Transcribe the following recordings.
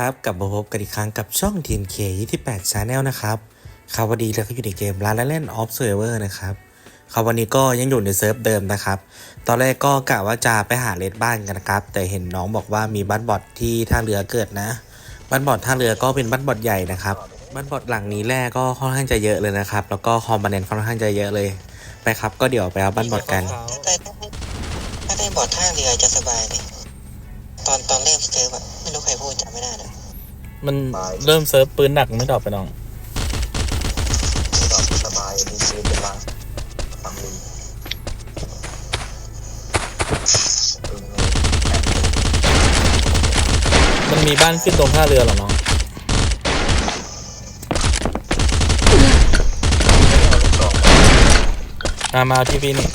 ครับกลับมาพบกันอีกครั้งกับช่อง TNK 28 Channel นะครับครับวันนี้เราก็อยู่ในเกมร้านและเล่น Observer นะครับครับวันนี้ก็ยังอยู่ในเซิร์ฟเดิมนะครับ ตอนแรกก็กะว่าจะไปหาเลดบ้านกันนะครับ แต่เห็นน้องบอกว่ามีบ้านบอทที่ท่าเรือเกิดนะ บ้านบอทท่าเรือก็เป็นบ้านบอทใหญ่นะครับ บ้านบอทหลังนี้แร่ก็ค่อนข้างจะเยอะเลยนะครับ แล้วก็คอมบานเนนค่อนข้างจะเยอะเลย ไปครับ ก็เดี๋ยวไปเอาบ้านบอทกัน แต่ถ้าได้บอดท่าเรือจะสบายเลยตอนตอนเริ่มเจอแบบไม่รู้ใครพูดจำไม่ได้เลย มันเริ่มเซิร์ฟปืนหนักไม่ดรอปไปน้องตอบสบายมีซื้อเป็นมาฟังดีเออมันมีบ้านขึ้นตรงท่าเรือเหรอน้องเอาลูกสองมามาเอาที่พี่นี่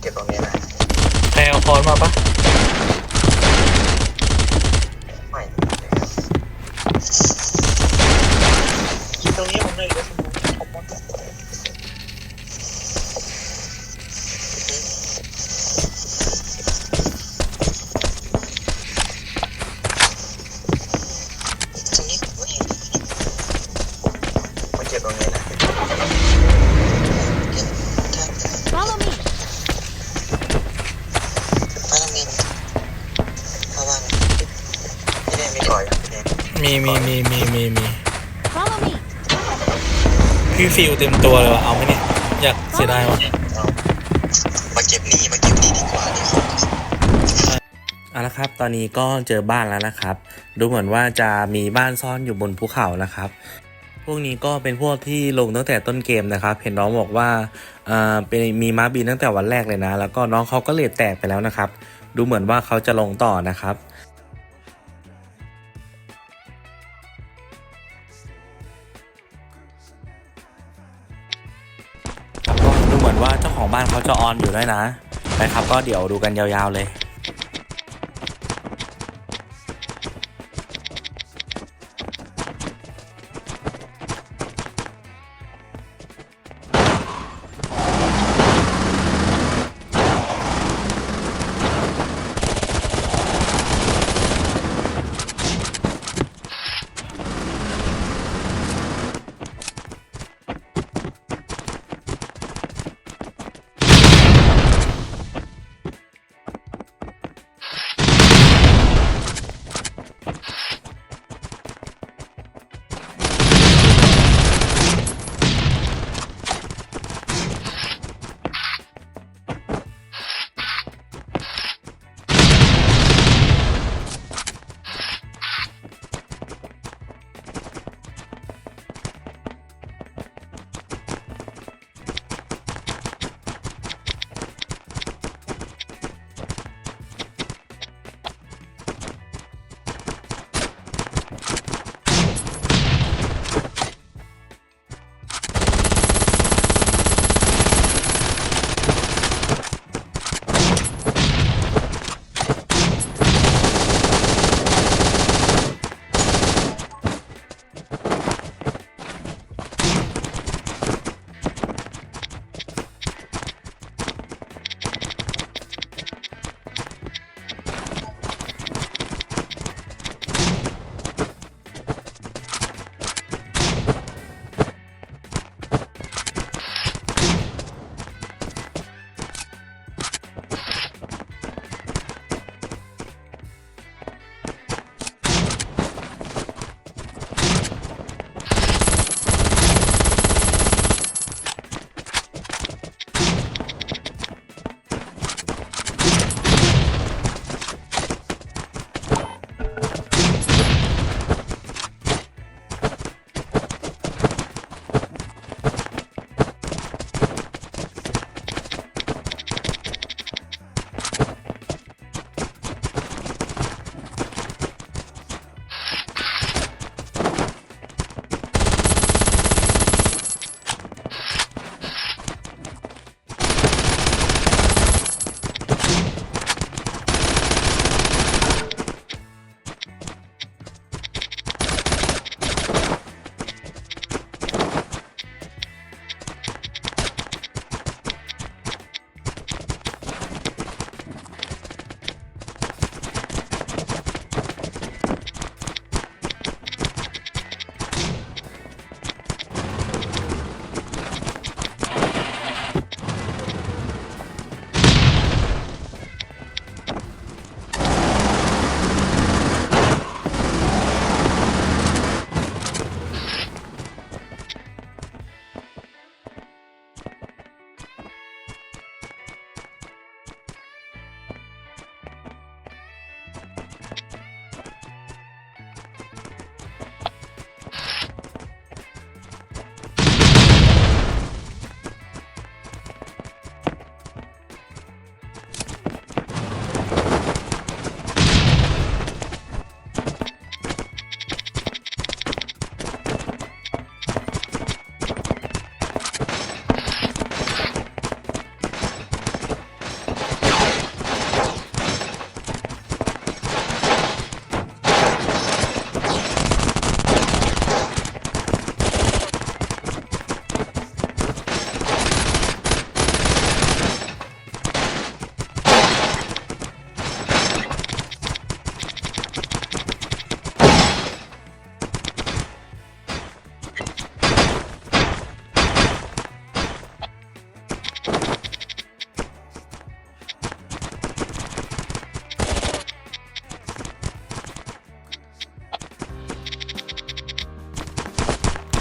เก็บตรงนี้นะใครเอาคอนมาปะ มมีมีมีมีมีมี Follow me. พี่ฟิลเต็มตัวเลยว่ะเอาไหมเนี่ย อยากเสียดายวะเอามาเก็บนี่มาเก็บนี่ดีกว่าดีกว่าเอาละครับ ตอนนี้ก็เจอบ้านแล้วนะครับ ดูเหมือนว่าจะมีบ้านซ่อนอยู่บนภูเขานะครับ พวกนี้ก็เป็นพวกที่ลงตั้งแต่ต้นเกมนะครับ เห็นน้องบอกว่าอ่าเป็นมีม้าบินตั้งแต่วันแรกเลยนะ แล้วก็น้องเขาก็เลดแตกไปแล้วนะครับ ดูเหมือนว่าเขาจะลงต่อนะครับ ว่าเจ้าของบ้านเขาจะออนอยู่ด้วยนะไปครับก็เดี๋ยวดูกันยาวๆเลย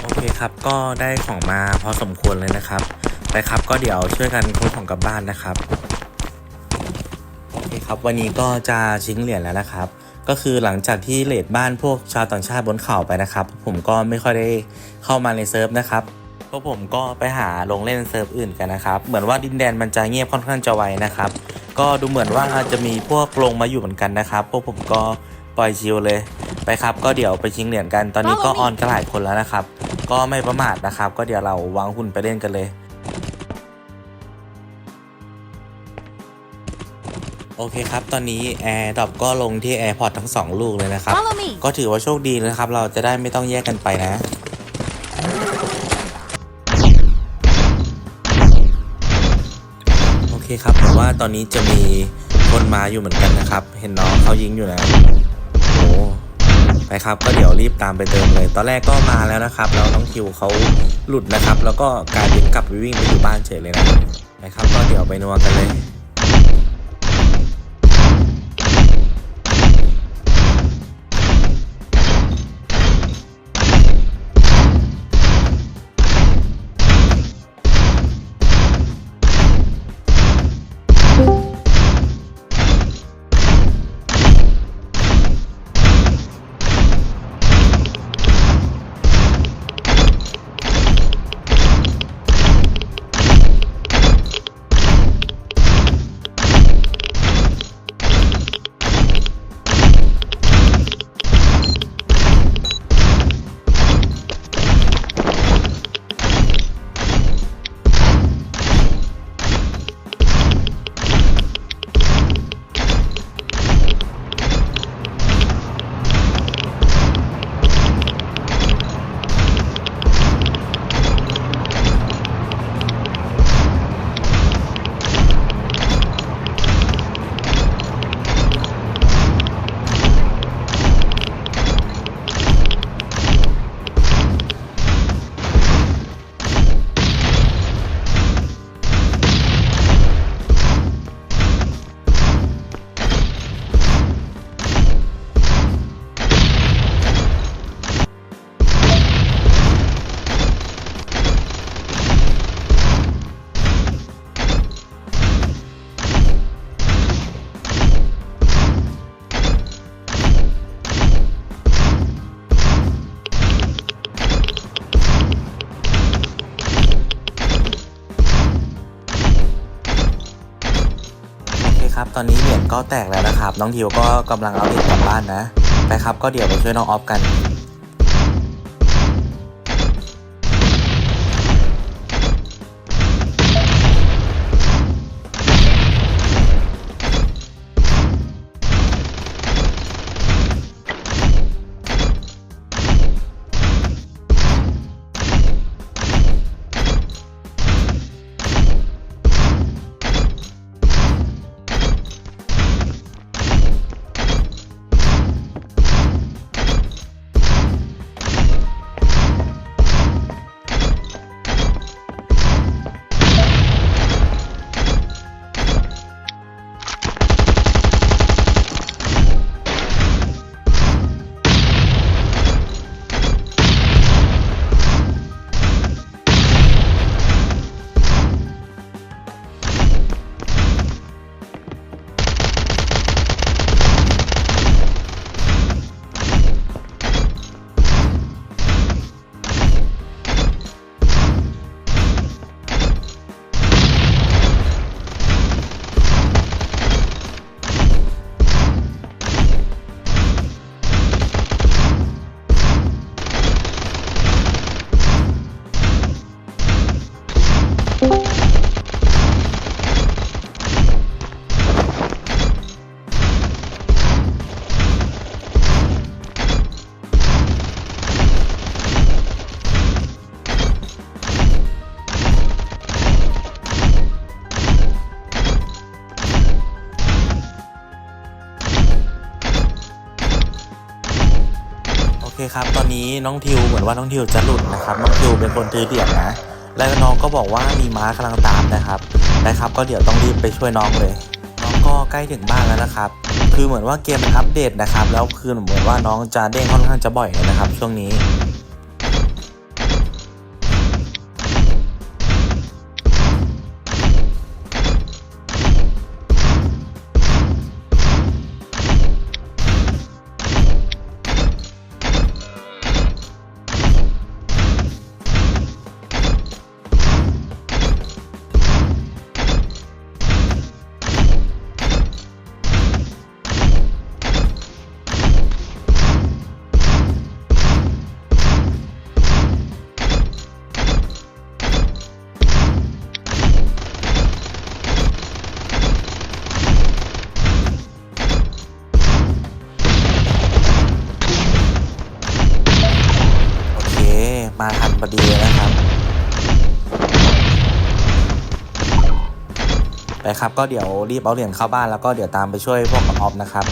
โอเคครับก็ได้ของมาพอสมควรเลยนะครับไปครับก็เดี๋ยวช่วยกันขนของกลับบ้านนะครับโอเคครับวันนี้ก็จะชิงเหรียญแล้วนะครับ ก็คือหลังจากที่เลดบ้านพวกชาวต่างชาติบนเขาไปนะครับ ผมก็ไม่ค่อยได้เข้ามาในเซิร์ฟนะครับพวกผมก็ไปหาลงเล่นเซิร์ฟอื่นกันนะครับเหมือนว่าดินแดนมันจะเงียบค่อนข้างจะไวนะครับ ก็ดูเหมือนว่าจะมีพวกลงมาอยู่เหมือนกันนะครับ พวกผมก็ปล่อยชิลเลย ไปครับ ก็เดี๋ยวไปชิงเหรียญกัน ตอนนี้ก็ออนกันหลายคนแล้วนะครับ ก็ไม่ประมาทนะครับ ก็เดี๋ยวเราวางหุ่นไปเล่นกันเลย โอเคครับ ตอนนี้แอร์ดรอปก็ลงที่แอร์พอร์ตทั้ง 2 ลูกเลยนะครับ Follow me. ก็ถือว่าโชคดีนะครับ เราจะได้ไม่ต้องแยกกันไปนะโอเคครับผมว่าตอนนี้จะมีคนมาอยู่เหมือนกันนะครับ เห็นน้องเขายิงอยู่นะโอ้ ไปครับ ก็เดี๋ยวรีบตามไปเติมเลย ตอนแรกก็มาแล้วนะครับแล้วน้องคิวเขาหลุดนะครับ แล้วก็กลายเป็นกลับไปวิ่งไปอยู่บ้านเฉยเลยนะนะครับ ก็เดี๋ยวไปนัวกันเลย ก็แตกแล้วนะครับ น้องทิวก็กำลังเอาเด็กกลับบ้านนะไปครับ ก็เดี๋ยวไปช่วยน้องออฟกัน ครับ ตอนนี้น้องทิวเหมือนว่าน้องทิวจะหลุดนะครับ น้องทิวเป็นคนถือเหรียญนะ แล้วน้องก็บอกว่ามีม้ากำลังตามนะครับนะครับ ก็เดี๋ยวต้องรีบไปช่วยน้องเลย น้องก็ใกล้ถึงบ้านแล้วนะครับ คือเหมือนว่าเกมอัปเดตนะครับ แล้วคือเหมือนว่าน้องจะเด้งค่อนข้างจะบ่อยเลยนะครับ ช่วงนี้ มาทันพอดีเลยนะครับ ไปครับก็เดี๋ยวรีบเอาเหรียญเข้าบ้านแล้วก็เดี๋ยวตามไปช่วยพวกกันออฟนะครับ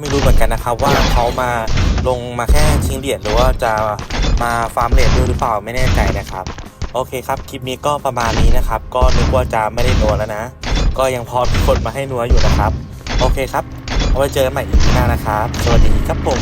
ไม่รู้เหมือนกันนะครับ ว่าเขามาลงมาแค่ชิงเหรียญหรือว่าจะมาฟาร์มเหรียญด้วยหรือเปล่าไม่แน่ใจนะครับ โอเคครับ คลิปนี้ก็ประมาณนี้นะครับ ก็นึกว่าจะไม่ได้นัวแล้วนะ ก็ยังพอมีคนมาให้นัวอยู่นะครับ โอเคครับ เอาไว้เจอกันใหม่อีพีหน้านะครับ สวัสดีครับผม